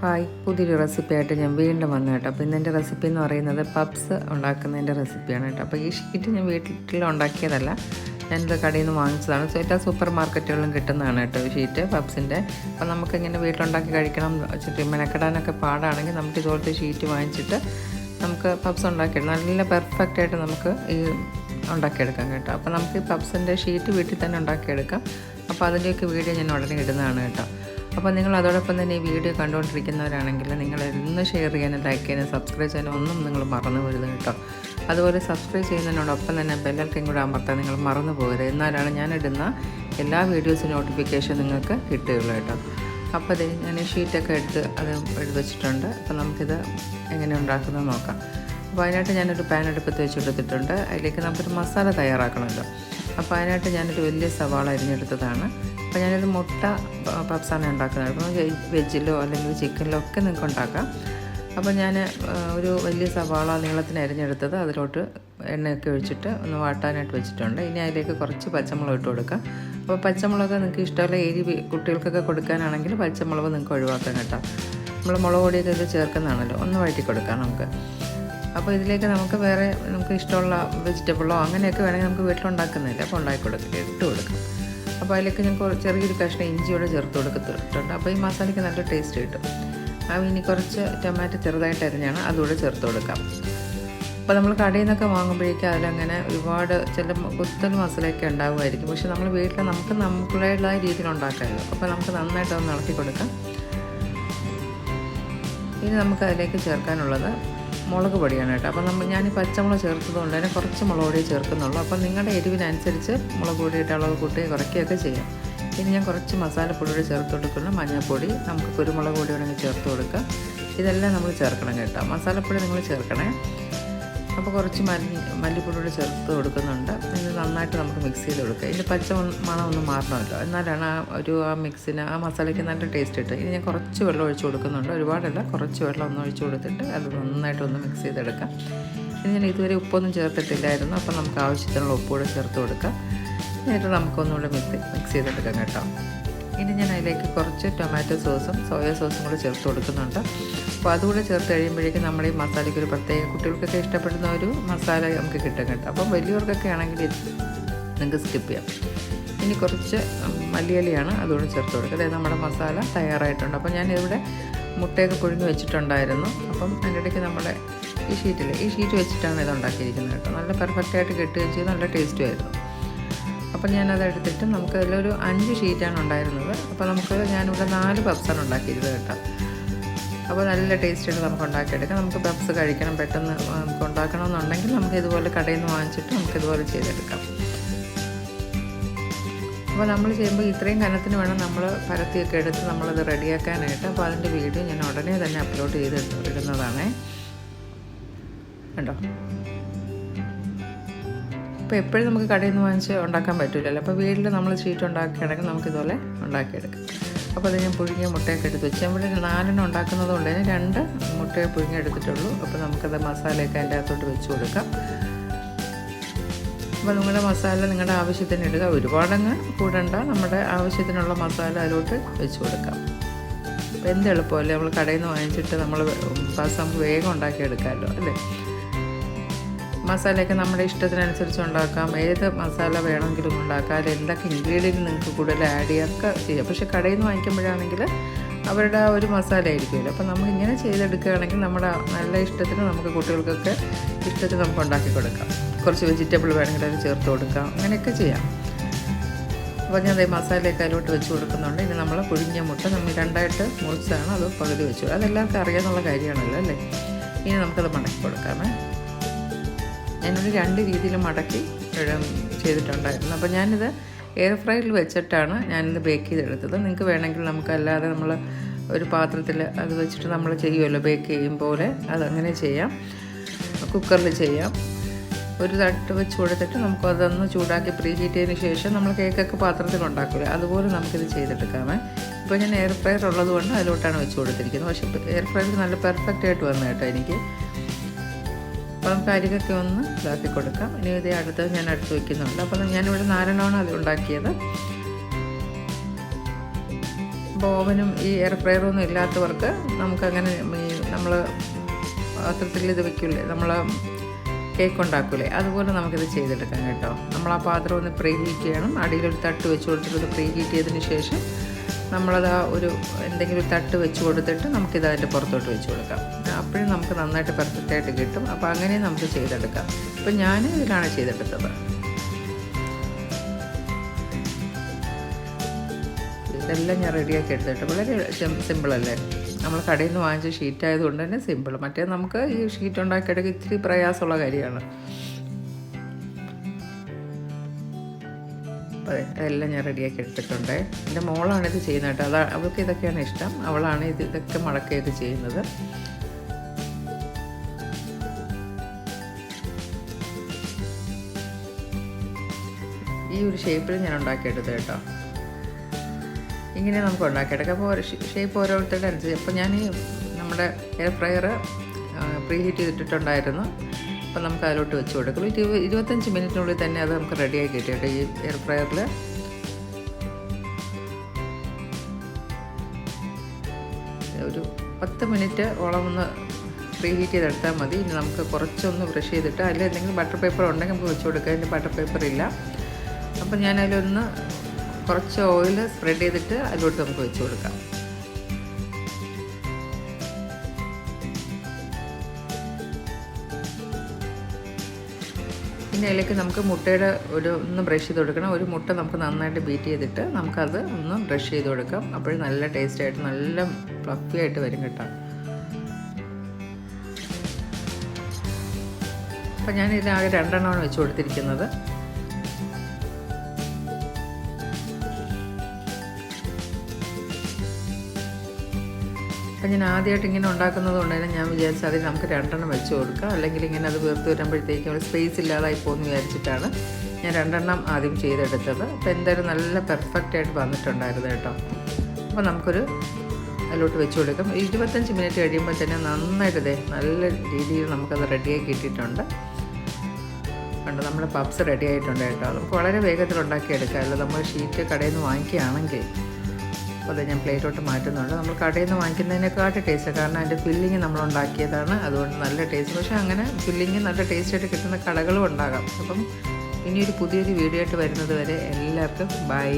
Hi പുതിയൊരു recipe ആയിട്ട് ഞാൻ വീണ്ടും വന്നു കേട്ടോ. അപ്പോൾ ഇന്നെന്റെ റെസിപ്പി എന്ന് പറയുന്നത് പപ്സ് ഉണ്ടാക്കുന്നതിന്റെ റെസിപ്പിയാണ് കേട്ടോ. അപ്പോൾ ഈ ഷീറ്റ് ഞാൻ വീട്ടിൽ ഉണ്ടാക്കിയതല്ല. ഞാനിത് കടയിൽ നിന്ന് വാങ്ങിച്ചതാണ്. സോ എല്ലാ സൂപ്പർ മാർക്കറ്റുകളിലും കിട്ടുന്നതാണ് കേട്ടോ ഈ ഷീറ്റ് പപ്സിന്റെ. അപ്പോൾ നമുക്കിങ്ങനെ വീട്ടിലുണ്ടാക്കി കഴിക്കണം വെച്ചിട്ട് മെനക്കെടാനൊക്കെ പാടാണെങ്കിൽ നമുക്ക് ഇതുപോലത്തെ ഷീറ്റ് വാങ്ങിച്ചിട്ട് നമുക്ക് പപ്സ് ഉണ്ടാക്കിയെടുക്കാം. നല്ല പെർഫെക്റ്റ് ആയിട്ട് നമുക്ക് ഈ ഉണ്ടാക്കിയെടുക്കാം കേട്ടോ. അപ്പോൾ നമുക്ക് ഈ പപ്സിന്റെ ഷീറ്റ് വീട്ടിൽ തന്നെ ഉണ്ടാക്കിയെടുക്കാം. അപ്പോൾ അതിന്റെയൊക്കെ വീഡിയോ ഞാൻ ഉടനെ ഇടുന്നതാണ് കേട്ടോ. അപ്പോൾ നിങ്ങൾ അതോടൊപ്പം തന്നെ ഈ വീഡിയോ കണ്ടുകൊണ്ടിരിക്കുന്നവരാണെങ്കിൽ നിങ്ങൾ എന്ന് ഷെയർ ചെയ്യാനും ലൈക്ക് ചെയ്യാനും സബ്സ്ക്രൈബ് ചെയ്യാനും ഒന്നും നിങ്ങൾ മറന്നു പോരുത് കേട്ടോ. അതുപോലെ സബ്സ്ക്രൈബ് ചെയ്യുന്നതിനോടൊപ്പം തന്നെ ബെല്ലൽക്കും കൂടെ അമർത്താൻ നിങ്ങൾ മറന്നു പോകരുത്. എന്നാലാണ് ഞാനിടുന്ന എല്ലാ വീഡിയോസും നോട്ടിഫിക്കേഷൻ നിങ്ങൾക്ക് കിട്ടുകയുള്ളൂ കേട്ടോ. അപ്പോൾ അതെ ഞാൻ ഈ ഷീറ്റൊക്കെ എടുത്ത് അത് വെച്ചിട്ടുണ്ട്. അപ്പോൾ നമുക്കിത് എങ്ങനെ ഉണ്ടാക്കുന്നത് നോക്കാം. അപ്പോൾ അതിനായിട്ട് ഞാനൊരു പാൻ അടുപ്പത്ത് വെച്ച് കൊടുത്തിട്ടുണ്ട്. അതിലേക്ക് നമുക്കൊരു മസാല തയ്യാറാക്കണമല്ലോ. അപ്പോൾ അതിനായിട്ട് ഞാനൊരു വലിയ സവാള അരിഞ്ഞെടുത്തതാണ്. അപ്പോൾ ഞാനൊരു മുട്ട പപ്സാണ് ഉണ്ടാക്കുന്നത്. അപ്പോൾ വെജിലോ അല്ലെങ്കിൽ ചിക്കനിലോ ഒക്കെ നിങ്ങൾക്ക് ഉണ്ടാക്കാം. അപ്പോൾ ഞാൻ ഒരു വലിയ സവാള നീളത്തിന് അരിഞ്ഞെടുത്തത് അതിലോട്ട് എണ്ണയൊക്കെ ഒഴിച്ചിട്ട് ഒന്ന് വാട്ടാനായിട്ട് വെച്ചിട്ടുണ്ട്. ഇനി അതിലേക്ക് കുറച്ച് പച്ചമുളക് ഇട്ട് കൊടുക്കാം. അപ്പോൾ പച്ചമുളക് നിങ്ങൾക്ക് ഇഷ്ടമുള്ള ഏരി കുട്ടികൾക്കൊക്കെ കൊടുക്കാനാണെങ്കിൽ പച്ചമുളക് നിങ്ങൾക്ക് ഒഴിവാക്കാം കേട്ടോ. നമ്മൾ മുളക് പൊടിയൊക്കെ ചേർക്കുന്നതാണല്ലോ ഒന്ന് വഴറ്റി കൊടുക്കാം നമുക്ക്. അപ്പോൾ ഇതിലേക്ക് നമുക്ക് വേറെ നമുക്ക് ഇഷ്ടമുള്ള വെജിറ്റബിളോ അങ്ങനെയൊക്കെ വേണമെങ്കിൽ നമുക്ക് വീട്ടിലുണ്ടാക്കുന്നില്ല അപ്പോൾ ഉണ്ടാക്കി കൊടുക്കുക ഇട്ട് കൊടുക്കാം. അപ്പോൾ അതിലേക്ക് ഞാൻ കുറച്ച് ചെറിയൊരു കഷ്ണം ഇഞ്ചിയോടെ ചേർത്ത് കൊടുത്തിട്ടുണ്ട് അപ്പോൾ ഈ മസാലയ്ക്ക് നല്ല ടേസ്റ്റ് കിട്ടും. ആ ഇനി കുറച്ച് ടൊമാറ്റോ ചെറുതായിട്ട് അരിഞ്ഞാണ് അതുകൂടെ ചേർത്ത് കൊടുക്കാം. അപ്പോൾ നമ്മൾ കടയിൽ നിന്നൊക്കെ വാങ്ങുമ്പോഴേക്കും അതിലങ്ങനെ ഒരുപാട് ചില കുത്തൽ മസാലയൊക്കെ ഉണ്ടാകുമായിരിക്കും പക്ഷെ നമ്മൾ വീട്ടിൽ നമുക്ക് നമ്മുടേതായ രീതിയിൽ ഉണ്ടാക്കാമല്ലോ. അപ്പോൾ നമുക്ക് നന്നായിട്ട് ഒന്ന് ഇളക്കി കൊടുക്കാം. ഇനി നമുക്ക് അതിലേക്ക് ചേർക്കാനുള്ളത് മുളക് പൊടിയാണ് അപ്പോൾ നമ്മൾ ഞാൻ പച്ചമുളക് ചേർത്തത് കൊണ്ട് തന്നെ കുറച്ച് മുളക് പൊടി ചേർക്കുന്നുള്ളൂ. അപ്പോൾ നിങ്ങളുടെ എരിവിനനുസരിച്ച് മുളക് പൊടിയുടെ അളവ് കൂട്ടി കുറയ്ക്കുകയൊക്കെ ചെയ്യാം. ഇനി ഞാൻ കുറച്ച് മസാലപ്പൊടി കൂടി ചേർത്ത് കൊടുക്കുന്നു മഞ്ഞൾപ്പൊടി നമുക്ക് കുരുമുളക് പൊടി വേണമെങ്കിൽ ചേർത്ത് കൊടുക്കാം. ഇതെല്ലാം നമ്മൾ ചേർക്കണം കേട്ടോ. മസാലപ്പൊടി നിങ്ങൾ ചേർക്കണേ. അപ്പോൾ കുറച്ച് മല്ലി മല്ലിപ്പൊടി കൂടി ചേർത്ത് കൊടുക്കുന്നുണ്ട്. ഇത് നന്നായിട്ട് നമുക്ക് മിക്സ് ചെയ്ത് കൊടുക്കുക ഇതിന്റെ പച്ച മണം ഒന്ന് മാറണമല്ലോ. എന്നാലാണ് ആ ഒരു ആ മിക്സിന് ആ മസാലയ്ക്ക് നല്ല ടേസ്റ്റ് ഇട്ട് ഇനി ഞാൻ കുറച്ച് വെള്ളം ഒഴിച്ച് കൊടുക്കുന്നുണ്ട്. ഒരുപാടല്ല കുറച്ച് വെള്ളം ഒന്ന് ഒഴിച്ച് കൊടുത്തിട്ട് അത് നന്നായിട്ടൊന്ന് മിക്സ് ചെയ്തെടുക്കാം. ഇനി ഞാൻ ഇതുവരെ ഉപ്പൊന്നും ചേർത്തിട്ടില്ലായിരുന്നു. അപ്പോൾ നമുക്ക് ആവശ്യത്തിനുള്ള ഉപ്പ് കൂടെ ചേർത്ത് കൊടുക്കാം. എന്നിട്ട് നമുക്കൊന്നുകൂടെ മിക്സ് മിക്സ് ചെയ്തെടുക്കാം കേട്ടോ. ഇനി ഞാൻ അതിലേക്ക് കുറച്ച് ടൊമാറ്റോ സോസും സോയ സോസും കൂടെ ചേർത്ത് കൊടുക്കുന്നുണ്ട്. അപ്പോൾ അതുകൂടെ ചേർത്ത് കഴിയുമ്പോഴേക്കും നമ്മുടെ ഈ മസാലയ്ക്ക് ഒരു പ്രത്യേക കുട്ടികൾക്കൊക്കെ ഇഷ്ടപ്പെടുന്ന ഒരു മസാല നമുക്ക് കിട്ടും കേട്ടോ. അപ്പം വലിയവർക്കൊക്കെ ആണെങ്കിൽ നിങ്ങൾക്ക് സ്കിപ്പ് ചെയ്യാം. ഇനി കുറച്ച് മല്ലിയിലയാണ് അതുകൂടെ ചേർത്ത് കൊടുക്കുക. അതായത് നമ്മുടെ മസാല തയ്യാറായിട്ടുണ്ട്. അപ്പോൾ ഞാനിവിടെ മുട്ടയൊക്കെ പുഴുങ്ങി വെച്ചിട്ടുണ്ടായിരുന്നു. അപ്പം അതിന്റെ ഇടയ്ക്ക് നമ്മുടെ ഈ ഷീറ്റിൽ ഈ ഷീറ്റ് വെച്ചിട്ടാണ് ഇത് ഉണ്ടാക്കിയിരിക്കുന്നത് കേട്ടോ. നല്ല പെർഫെക്റ്റായിട്ട് കെട്ടി ചെയ്ത് നല്ല ടേസ്റ്റും ആയിരുന്നു. അപ്പം ഞാനത് എടുത്തിട്ട് നമുക്ക് അതിലൊരു അഞ്ച് ഷീറ്റാണ് ഉണ്ടായിരുന്നത്. അപ്പോൾ നമുക്ക് ഞാനിവിടെ നാല് പപ്സാണ് ഉണ്ടാക്കിയിരുന്നത് കേട്ടോ. അപ്പോൾ നല്ല ടേസ്റ്റായിട്ട് നമുക്ക് ഉണ്ടാക്കിയെടുക്കാം നമുക്ക് പപ്സ് കഴിക്കണം പെട്ടെന്ന് നമുക്ക് ഉണ്ടാക്കണമെന്നുണ്ടെങ്കിൽ നമുക്ക് ഇതുപോലെ കടയിൽ നിന്ന് വാങ്ങിച്ചിട്ട് നമുക്ക് ഇതുപോലെ ചെയ്തെടുക്കാം. അപ്പോൾ നമ്മൾ ചെയ്യുമ്പോൾ ഇത്രയും കനത്തിന് വേണം നമ്മൾ പരത്തിയൊക്കെ എടുത്ത് നമ്മളത് റെഡിയാക്കാനായിട്ട്. അപ്പോൾ അതിന്റെ വീഡിയോ ഞാൻ ഉടനെ തന്നെ അപ്ലോഡ് ചെയ്ത് ഇടുന്നതാണേ. കണ്ടോ? അപ്പോൾ എപ്പോഴും നമുക്ക് കടയിൽ നിന്ന് വാങ്ങിച്ച് ഉണ്ടാക്കാൻ പറ്റില്ലല്ലോ അപ്പോൾ വീട്ടിൽ നമ്മൾ ചീറ്റ് ഉണ്ടാക്കുകയാണെങ്കിൽ നമുക്കിതുപോലെ ഉണ്ടാക്കിയെടുക്കാം. അപ്പോൾ അത് ഞാൻ പുഴുങ്ങിയ മുട്ടയൊക്കെ എടുത്ത് വെച്ച്. ഇവിടെ നാലെണ്ണം ഉണ്ടാക്കുന്നത് കൊണ്ട് തന്നെ രണ്ട് മുട്ടയെ പുഴുങ്ങിയെടുത്തിട്ടുള്ളൂ അപ്പോൾ നമുക്കത് മസാലയൊക്കെ അതിന്റെ അകത്തോട്ട് വെച്ച് കൊടുക്കാം. അപ്പോൾ നിങ്ങളുടെ മസാല നിങ്ങളുടെ ആവശ്യത്തിന് ഇടുക. ഒരുപാടങ്ങ് കൂടണ്ട. നമ്മുടെ ആവശ്യത്തിനുള്ള മസാല അതിലോട്ട് വെച്ച് കൊടുക്കാം. അപ്പോൾ എന്ത് എളുപ്പമല്ലേ? നമ്മൾ കടയിൽ നിന്ന് വാങ്ങിച്ചിട്ട് നമ്മൾ പാസ് നമുക്ക് വേഗം ഉണ്ടാക്കിയെടുക്കാമല്ലോ അല്ലേ? മസാലയൊക്കെ നമ്മുടെ ഇഷ്ടത്തിനനുസരിച്ച് ഉണ്ടാക്കാം. ഏത് മസാല വേണമെങ്കിലും ഉണ്ടാക്കാം. അതിൽ എന്തൊക്കെ ഇൻഗ്രീഡിയന്റ് നിങ്ങൾക്ക് കൂടുതൽ ആഡ് ചെയ്യാമൊക്കെ ചെയ്യാം. പക്ഷേ കടയിൽ നിന്ന് വാങ്ങിക്കുമ്പോഴാണെങ്കിൽ അവരുടെ ആ ഒരു മസാല ആയിരിക്കുമല്ലോ അപ്പോൾ നമുക്ക് ഇങ്ങനെ ചെയ്തെടുക്കുകയാണെങ്കിൽ നമ്മുടെ നല്ല ഇഷ്ടത്തിന് നമുക്ക് കുട്ടികൾക്കൊക്കെ ഇഷ്ടത്തിന് നമുക്ക് ഉണ്ടാക്കി കൊടുക്കാം. കുറച്ച് വെജിറ്റബിൾ വേണമെങ്കിൽ അത് ചേർത്ത് കൊടുക്കാം. അങ്ങനെയൊക്കെ ചെയ്യാം. അപ്പോൾ ഞാൻ അതേ മസാലയൊക്കെ അതിലോട്ട് വെച്ച് കൊടുക്കുന്നുണ്ട്. ഇനി നമ്മൾ പുഴിഞ്ഞ മുട്ട നമ്മൾ രണ്ടായിട്ട് മുറിച്ചാണ് അത് പകുതി വെച്ചു അതെല്ലാവർക്കും അറിയാമെന്നുള്ള കാര്യമാണല്ലോ അല്ലേ? ഇനി നമുക്കത് മടക്കി കൊടുക്കാമേ ഞാനൊരു രണ്ട് രീതിയിൽ മടക്കി ചെയ്തിട്ടുണ്ടായിരുന്നു. അപ്പോൾ ഞാനിത് എയർ ഫ്രൈയിൽ വെച്ചിട്ടാണ് ഞാനിത് ബേക്ക് ചെയ്തെടുത്തത്. നിങ്ങൾക്ക് വേണമെങ്കിൽ നമുക്ക് അല്ലാതെ നമ്മൾ ഒരു പാത്രത്തിൽ അത് വെച്ചിട്ട് നമ്മൾ ചെയ്യുമല്ലോ ബേക്ക് ചെയ്യും പോലെ അതങ്ങനെ ചെയ്യാം. കുക്കറിൽ ചെയ്യാം. ഒരു തട്ട് വെച്ച് കൊടുത്തിട്ട് നമുക്ക് അതൊന്ന് ചൂടാക്കി പ്രീ ഹീറ്റ് ചെയ്തതിന് ശേഷം നമ്മൾ കേക്കൊക്കെ പാത്രത്തിൽ ഉണ്ടാക്കില്ല അതുപോലെ നമുക്കിത് ചെയ്തെടുക്കാമേ. ഇപ്പോൾ ഞാൻ എയർ ഫ്രയർ ഉള്ളത് കൊണ്ട് അതിലോട്ടാണ് വെച്ച് കൊടുത്തിരിക്കുന്നത്. പക്ഷേ എയർ ഫ്രയർ നല്ല പെർഫെക്റ്റ് ആയിട്ട് വന്നു കേട്ടോ എനിക്ക്. അപ്പോൾ നമുക്ക് ഒന്ന് ഇതാക്കി കൊടുക്കാം. ഇനി ഇത് അടുത്തത് ഞാൻ അടുത്ത് വയ്ക്കുന്നുണ്ട് അപ്പോൾ ഞാനിവിടെ നാലെണ്ണമാണ് അത് ഉണ്ടാക്കിയത്? അപ്പോൾ ഓവനും ഈ എയർ ഫ്രയറൊന്നും ഇല്ലാത്തവർക്ക് നമുക്കങ്ങനെ നമ്മൾ പാത്രത്തിൽ ഇത് വെക്കില്ലേ നമ്മൾ കേക്ക് ഉണ്ടാക്കൂലേ? അതുപോലെ നമുക്കിത് ചെയ്തെടുക്കാം കേട്ടോ. നമ്മൾ ആ പാത്രം ഒന്ന് പ്രീ ഹീറ്റ് ചെയ്യണം. അടിയിലൊരു തട്ട് വെച്ച് കൊടുത്തിട്ട് പ്രീ ഹീറ്റ് ചെയ്തതിന് ശേഷം നമ്മളത് ആ ഒരു എന്തെങ്കിലും തട്ട് വെച്ച് കൊടുത്തിട്ട് നമുക്കിത് അതിന്റെ പുറത്തോട്ട് വെച്ച് കൊടുക്കാം. അപ്പോഴും നമുക്ക് നന്നായിട്ട് പെർഫെക്റ്റ് ആയിട്ട് കിട്ടും. അപ്പോൾ അങ്ങനെ നമുക്ക് ചെയ്തെടുക്കാം. ഇപ്പം ഞാൻ ഇതിലാണ് ചെയ്തെടുത്തത്. ഇതെല്ലാം ഞാൻ റെഡിയാക്കി എടുത്തിട്ട് വളരെ സിമ്പിളല്ലേ നമ്മൾ കടയിൽ നിന്ന് വാങ്ങിച്ച ഷീറ്റ് ആയതുകൊണ്ട് തന്നെ സിമ്പിൾ മറ്റേ നമുക്ക് ഈ ഷീറ്റ് ഉണ്ടാക്കിയെടുക്കുക ഇത്തിരി പ്രയാസമുള്ള കാര്യമാണ്. അതെ അതെല്ലാം ഞാൻ റെഡിയാക്കി എടുത്തിട്ടുണ്ട്. എന്റെ മോളാണ് ഇത് ചെയ്യുന്നത് കേട്ടോ. അതാ അവൾക്ക് ഇതൊക്കെയാണ് ഇഷ്ടം. അവളാണ് ഇത് ഇതൊക്കെ മടക്കിയൊക്കെ ചെയ്യുന്നത്. ഈ ഒരു ഷേപ്പിൽ ഞാൻ ഉണ്ടാക്കിയെടുത്തത് കേട്ടോ. ഇങ്ങനെ നമുക്ക് ഉണ്ടാക്കിയെടുക്കാം. അപ്പോൾ ഷേപ്പ് ഓരോരുത്തരുടെ അനുസരിച്ച്. അപ്പോൾ ഞാൻ നമ്മുടെ എയർ ഫ്രയർ പ്രീ ഹീറ്റ് ചെയ്തിട്ടുണ്ടായിരുന്നു അപ്പോൾ നമുക്ക് അതിലോട്ട് വെച്ച് കൊടുക്കും ഒരു ഇരുപ ഇരുപത്തഞ്ച് മിനിറ്റിനുള്ളിൽ തന്നെ അത് നമുക്ക് റെഡിയായി കിട്ടിയിട്ട് ഈ എയർ ഫ്രയറിൽ ഒരു പത്ത് മിനിറ്റ് ഓളം ഒന്ന് പ്രീ ഹീറ്റ് ചെയ്തെടുത്താൽ മതി. ഇനി നമുക്ക് കുറച്ചൊന്ന് ബ്രഷ് ചെയ്തിട്ട് അതിൽ എന്തെങ്കിലും ബട്ടർ പേപ്പർ ഉണ്ടെങ്കിൽ നമുക്ക് വെച്ച് കൊടുക്കാം. അതിന്റെ ബട്ടർ പേപ്പർ ഇല്ല. അപ്പം ഞാൻ അതിലൊന്ന് കുറച്ച് ഓയിൽ സ്പ്രെഡ് ചെയ്തിട്ട് അതിലോട്ട് നമുക്ക് വെച്ച് കൊടുക്കാം. പിന്നെ അതിലേക്ക് നമുക്ക് മുട്ടയുടെ ഒരു ഒന്ന് ബ്രഷ് ചെയ്ത് കൊടുക്കണം. ഒരു മുട്ട നമുക്ക് നന്നായിട്ട് ബീറ്റ് ചെയ്തിട്ട് നമുക്കത് ഒന്ന് ബ്രഷ് ചെയ്ത് കൊടുക്കാം. അപ്പോൾ നല്ല ടേസ്റ്റ് ആയിട്ട് നല്ല ഫ്ലഫി ആയിട്ട് വരും കേട്ടോ. അപ്പം ഞാൻ ഇതിനാകെ രണ്ടെണ്ണമാണ് വെച്ച് കൊടുത്തിരിക്കുന്നത്. അപ്പം ഞാൻ ആദ്യമായിട്ട് ഇങ്ങനെ ഉണ്ടാക്കുന്നത് കൊണ്ട് തന്നെ ഞാൻ വിചാരിച്ചു അതിൽ നമുക്ക് രണ്ടെണ്ണം വെച്ച് കൊടുക്കാം. അല്ലെങ്കിൽ ഇങ്ങനെ അത് വീർത്ത് വരുമ്പോഴത്തേക്കും അവിടെ സ്പേസ് ഇല്ലാതായി പോകുമെന്ന് വിചാരിച്ചിട്ടാണ് ഞാൻ രണ്ടെണ്ണം ആദ്യം ചെയ്തെടുത്തത്. അപ്പോൾ എന്തായാലും നല്ല പെർഫെക്റ്റ് ആയിട്ട് വന്നിട്ടുണ്ടായിരുന്നു കേട്ടോ. അപ്പോൾ നമുക്കൊരു അതിലോട്ട് വെച്ച് കൊടുക്കാം. ഇരുപത്തഞ്ച് മിനിറ്റ് കഴിയുമ്പോൾ തന്നെ നന്നായിട്ട് ഇതേ നല്ല രീതിയിൽ നമുക്കത് റെഡിയായി കിട്ടിയിട്ടുണ്ട്. കണ്ടോ നമ്മുടെ പപ്സ് റെഡി ആയിട്ടുണ്ട് കേട്ടോ. നമുക്ക് വളരെ വേഗത്തിൽ ഉണ്ടാക്കിയെടുക്കാം. അല്ല നമ്മൾ ഷീറ്റ് കടയിൽ നിന്ന് വാങ്ങിക്കുകയാണെങ്കിൽ അപ്പോൾ ഞാൻ പ്ലേറ്റോട്ട് മാറ്റുന്നുണ്ട്. നമ്മൾ കടയിൽ നിന്ന് വാങ്ങിക്കുന്നതിനെക്കാട്ട് ടേസ്റ്റ്. കാരണം അതിന്റെ ഫില്ലിങ് നമ്മൾ ഉണ്ടാക്കിയതാണ് അതുകൊണ്ട് നല്ല ടേസ്റ്റ്. പക്ഷേ അങ്ങനെ ഫില്ലിങ് നല്ല ടേസ്റ്റായിട്ട് കിട്ടുന്ന കടകളും ഉണ്ടാകാം. അപ്പം ഇനിയൊരു പുതിയൊരു വീഡിയോ ആയിട്ട് വരുന്നത് വരെ എല്ലാവർക്കും ബൈ.